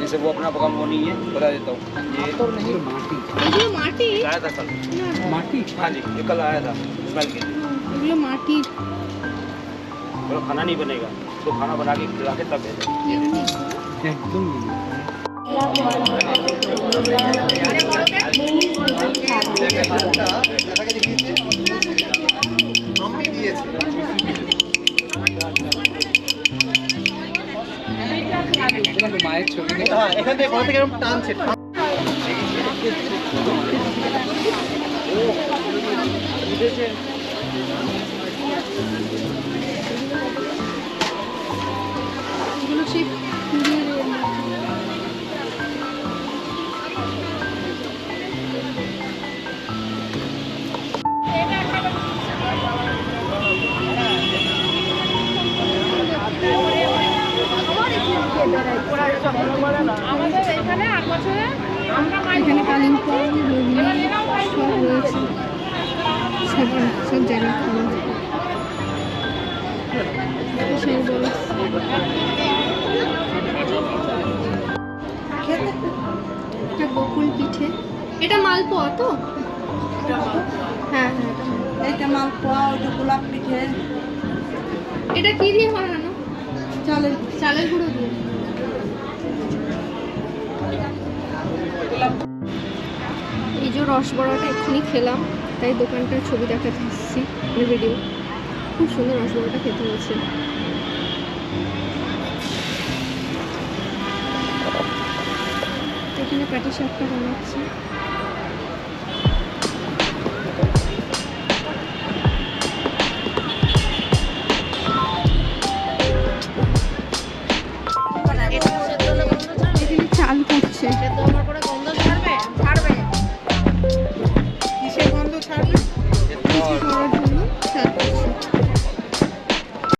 जैसे वो अपना काम वो नहीं है बता देता हूँ। ये तो नहीं माटी। ये माटी? आया था कल। माटी? हाँ जी ये कल आया था स्मेल के लिए। माटी। बोलो खाना नहीं बनेगा तो खाना बना के खिला के तब भेजा। एकदम কিন্তু মায়ের ছবি হ্যাঁ, এখান থেকে কোথা থেকে টানছে। এগুলো এখানে কালিম্পং হুগলি সব রয়েছে সব সব জায়গায় খাওয়া যায় এটা বকুল পিঠে। এটা মালপোয়া তো? হ্যাঁ হ্যাঁ এটা মালপোয়া। ওইটা গোলাপ পিঠে। এটা কি দিয়ে বানানো? চালের চালের গুঁড়ো দিয়ে। রসবড়াটা এক্ষুনি খেলাম, তাই দোকানটার ছবি দেখাতে এসেছি ভিডিও খুব সুন্দর রসবড়াটা খেতে হয়েছে। এখানে প্যাটি শাকটা বানাচ্ছে। এখানে চাল Ağacının serpilsin.